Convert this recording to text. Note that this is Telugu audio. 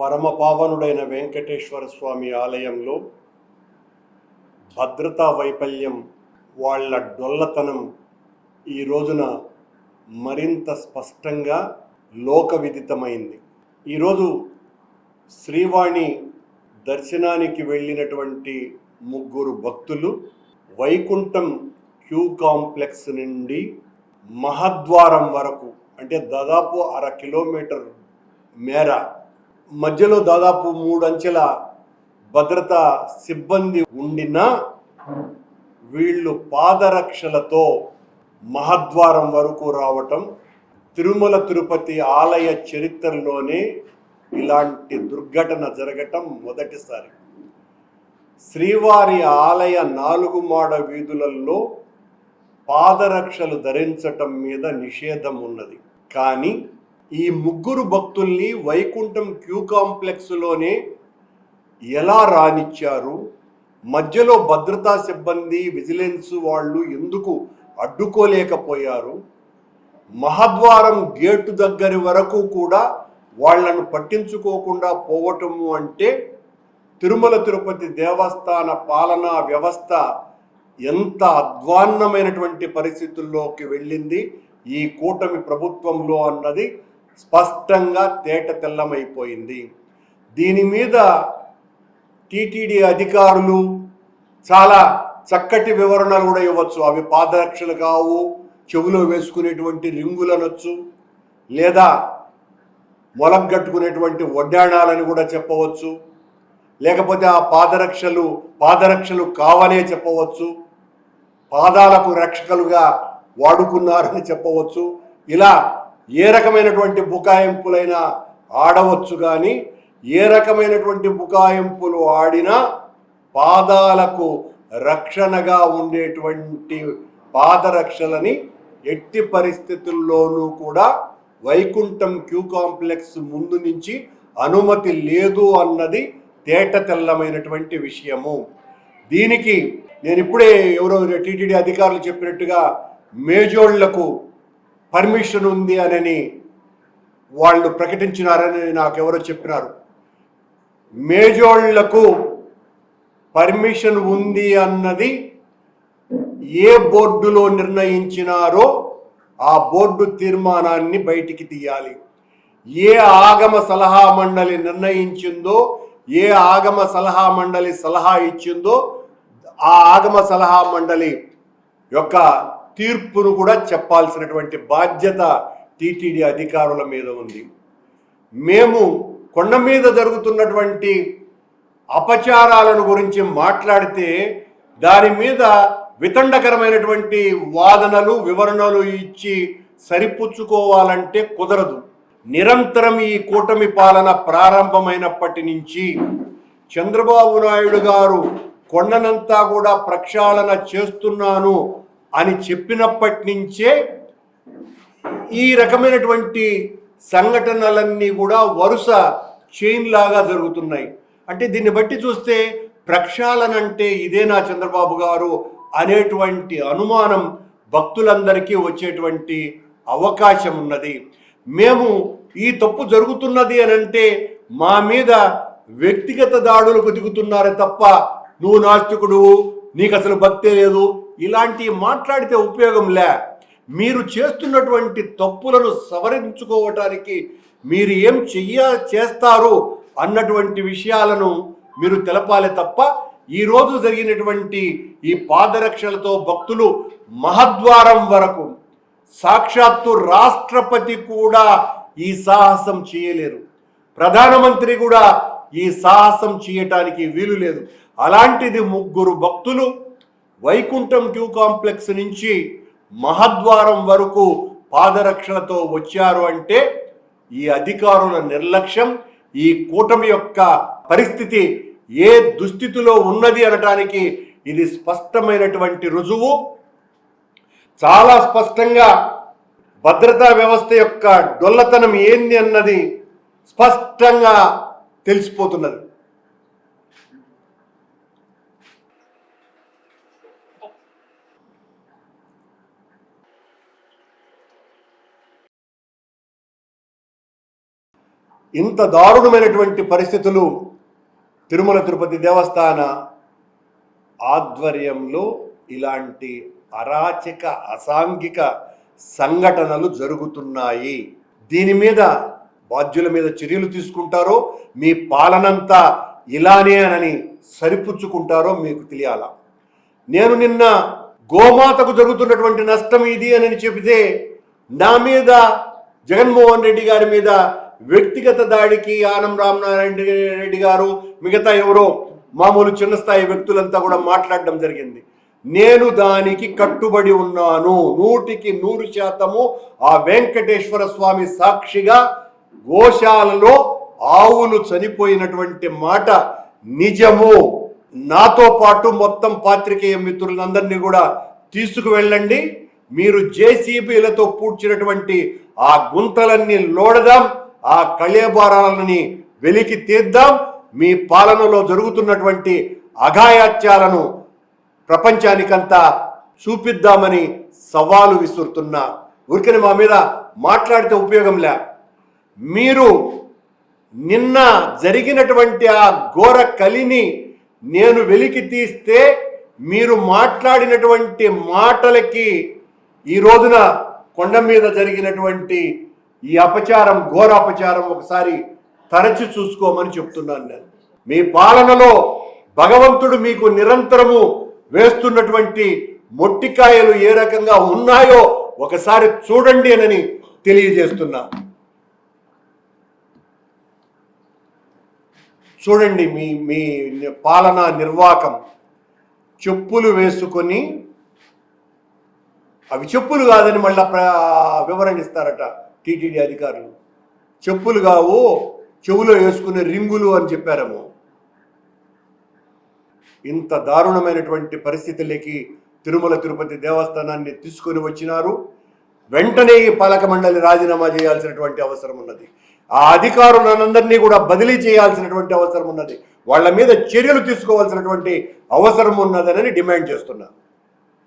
పరమ పావనుడైన వెంకటేశ్వర స్వామి ఆలయంలో భద్రతా వైఫల్యం వాళ్ళ డొల్లతనం ఈ రోజున మరింత స్పష్టంగా లోక విదితమైంది ఈరోజు శ్రీవాణి దర్శనానికి వెళ్ళినటువంటి ముగ్గురు భక్తులు వైకుంఠం క్యూ కాంప్లెక్స్ నుండి మహద్వారం వరకు అంటే దాదాపు అర కిలోమీటర్ మేర మధ్యలో దాదాపు మూడు అంచెల భద్రతా సిబ్బంది ఉండినా వీళ్ళు పాదరక్షలతో మహద్వారం వరకు రావటం తిరుమల తిరుపతి ఆలయ చరిత్రలోనే ఇలాంటి దుర్ఘటన జరగటం మొదటిసారి. శ్రీవారి ఆలయ నాలుగు మాడ వీధులలో పాదరక్షలు ధరించటం మీద నిషేధం ఉన్నది. కానీ ఈ ముగ్గురు భక్తుల్ని వైకుంఠం క్యూ కాంప్లెక్స్లోనే ఎలా రానిచ్చారు? మధ్యలో భద్రతా సిబ్బంది విజిలెన్స్ వాళ్ళు ఎందుకు అడ్డుకోలేకపోయారు? మహద్వారం గేటు దగ్గర వరకు కూడా వాళ్ళను పట్టించుకోకుండా పోవటము అంటే తిరుమల తిరుపతి దేవస్థాన పాలనా వ్యవస్థ ఎంత అధ్వాన్నమైనటువంటి పరిస్థితుల్లోకి వెళ్ళింది? ఈ కూటమి ప్రభుత్వంలో అన్నది స్పష్టంగా తేట తెల్లమైపోయింది. దీని మీద టీటీడీ అధికారులు చాలా చక్కటి వివరణలు కూడా ఇవ్వచ్చు. అవి పాదరక్షలు కావు చెవులో వేసుకునేటువంటి రింగులనొచ్చు లేదా మొలగట్టుకునేటువంటి వడ్డాణాలని కూడా చెప్పవచ్చు లేకపోతే ఆ పాదరక్షలు పాదరక్షలు కావనే చెప్పవచ్చు పాదాలకు రక్షకలుగా వాడుకున్నారని చెప్పవచ్చు. ఇలా ఏ రకమైనటువంటి బుకాయింపులైనా ఆడవచ్చు కానీ ఏ రకమైనటువంటి బుకాయింపులు ఆడినా పాదాలకు రక్షణగా ఉండేటువంటి పాదరక్షలని ఎట్టి పరిస్థితుల్లోనూ కూడా వైకుంఠం క్యూ కాంప్లెక్స్ ముందు నుంచి అనుమతి లేదు అన్నది తేట తెల్లమైనటువంటి విషయము. దీనికి నేను ఇప్పుడే ఎవరో టీటీడీ అధికారులు చెప్పినట్టుగా మేజోళ్ళకు పర్మిషన్ ఉంది అనని వాళ్ళు ప్రకటించినారని నాకెవరో చెప్పినారు. మేజోళ్ళకు పర్మిషన్ ఉంది అన్నది ఏ బోర్డులో నిర్ణయించినారో ఆ బోర్డు తీర్మానాన్ని బయటికి తీయాలి. ఏ ఆగమ సలహా మండలి నిర్ణయించిందో ఏ ఆగమ సలహా మండలి సలహా ఇచ్చిందో ఆ ఆగమ సలహా మండలి యొక్క తీర్పును కూడా చెప్పాల్సినటువంటి బాధ్యత టీటీడీ అధికారుల మీద ఉంది. మేము కొండ మీద జరుగుతున్నటువంటి అపచారాలను గురించి మాట్లాడితే దాని మీద వితండకరమైనటువంటి వాదనలు వివరణలు ఇచ్చి సరిపుచ్చుకోవాలంటే కుదరదు. నిరంతరం ఈ కూటమి పాలన ప్రారంభమైనప్పటి నుంచి చంద్రబాబు నాయుడు గారు కొండనంతా కూడా ప్రక్షాళన చేస్తున్నాను అని చెప్పినప్పటి నుంచే ఈ రకమైనటువంటి సంఘటనలన్నీ కూడా వరుస చైన్ లాగా జరుగుతున్నాయి. అంటే దీన్ని బట్టి చూస్తే ప్రక్షాళన అంటే ఇదేనా చంద్రబాబు గారు అనేటువంటి అనుమానం భక్తులందరికీ వచ్చేటువంటి అవకాశం ఉన్నది. మేము ఈ తప్పు జరుగుతున్నది అని అంటే మా మీద వ్యక్తిగత దాడులకు దిగుతున్నారే తప్ప నువ్వు నాస్తికుడు నీకు అసలు భక్తే లేదు ఇలాంటివి మాట్లాడితే ఉపయోగం లే. మీరు చేస్తున్నటువంటి తప్పులను సవరించుకోవటానికి మీరు ఏం చెయ్య చేస్తారు అన్నటువంటి విషయాలను మీరు తెలపాలి తప్ప ఈ రోజు జరిగినటువంటి ఈ పాదరక్షలతో భక్తులు మహద్వారం వరకు సాక్షాత్తు రాష్ట్రపతి కూడా ఈ సాహసం చేయలేరు. ప్రధానమంత్రి కూడా ఈ సాహసం చేయటానికి వీలు లేదు. అలాంటిది ముగ్గురు భక్తులు వైకుంఠం క్యూ కాంప్లెక్స్ నుంచి మహద్వారం వరకు పాదరక్షలతో వచ్చారు అంటే ఈ అధికారుల నిర్లక్ష్యం ఈ కూటమి యొక్క పరిస్థితి ఏ దుస్థితిలో ఉన్నది అనటానికి ఇది స్పష్టమైనటువంటి రుజువు. చాలా స్పష్టంగా భద్రతా వ్యవస్థ యొక్క డొల్లతనం ఏంది అన్నది స్పష్టంగా తెలిసిపోతున్నది. ఇంత దారుణమైనటువంటి పరిస్థితులు తిరుమల తిరుపతి దేవస్థాన ఆధ్వర్యంలో ఇలాంటి అరాచక అసాంఘిక సంఘటనలు జరుగుతున్నాయి. దీని మీద బాధ్యుల మీద చర్యలు తీసుకుంటారో మీ పాలనంతా ఇలానే అని సరిపుచ్చుకుంటారో మీకు తెలియాల? నేను నిన్న గోమాతకు జరుగుతున్నటువంటి నష్టం ఇది అని చెబితే నా మీద జగన్మోహన్ రెడ్డి గారి మీద వ్యక్తిగత దాడికి ఆనం రామనారాయణ రెడ్డి గారు మిగతా ఎవరో మామూలు చిన్న స్థాయి వ్యక్తులంతా కూడా మాట్లాడడం జరిగింది. నేను దానికి కట్టుబడి ఉన్నాను. నూటికి నూరు శాతము ఆ వెంకటేశ్వర స్వామి సాక్షిగా గోశాలలో ఆవులు చనిపోయినటువంటి మాట నిజము. నాతో పాటు మొత్తం పాత్రికేయ మిత్రులందరినీ కూడా తీసుకువెళ్ళండి. మీరు జేసీబీలతో పూడ్చినటువంటి ఆ గుంతలన్నీ లోడదాం. ఆ కళ్యభారాలని వెలికి తీద్దాం. మీ పాలనలో జరుగుతున్నటువంటి అఘాయాత్యాలను ప్రపంచానికంతా చూపిద్దామని సవాలు విసురుతున్నా. ఊరికని మా మీద మాట్లాడితే ఉపయోగం లే మీరు నిన్న జరిగినటువంటి ఆ ఘోర కలిని నేను వెలికి తీస్తే మీరు మాట్లాడినటువంటి మాటలకి ఈ రోజున కొండ మీద జరిగినటువంటి ఈ అపచారం ఘోర అపచారం ఒకసారి తరచి చూసుకోమని చెప్తున్నాను నేను. మీ పాలనలో భగవంతుడు మీకు నిరంతరము వేస్తున్నటువంటి మొట్టికాయలు ఏ రకంగా ఉన్నాయో ఒకసారి చూడండి అని తెలియజేస్తున్నా. చూడండి మీ మీ పాలనా నిర్వాకం. చెప్పులు వేసుకొని అవి చెప్పులు కాదని మళ్ళీ వివరణ ఇస్తారట. టీటీడీ అధికారులు. చెప్పులు కావు చెవులో వేసుకునే రింగులు అని చెప్పారేమో. ఇంత దారుణమైనటువంటి పరిస్థితులకి తిరుమల తిరుపతి దేవస్థానాన్ని తీసుకొని వచ్చినారు. వెంటనే ఈ పాలక మండలి రాజీనామా చేయాల్సినటువంటి అవసరం ఉన్నది. ఆ అధికారులందరినీ కూడా బదిలీ చేయాల్సినటువంటి అవసరం ఉన్నది. వాళ్ళ మీద చర్యలు తీసుకోవాల్సినటువంటి అవసరం ఉన్నదని డిమాండ్ చేస్తున్నాను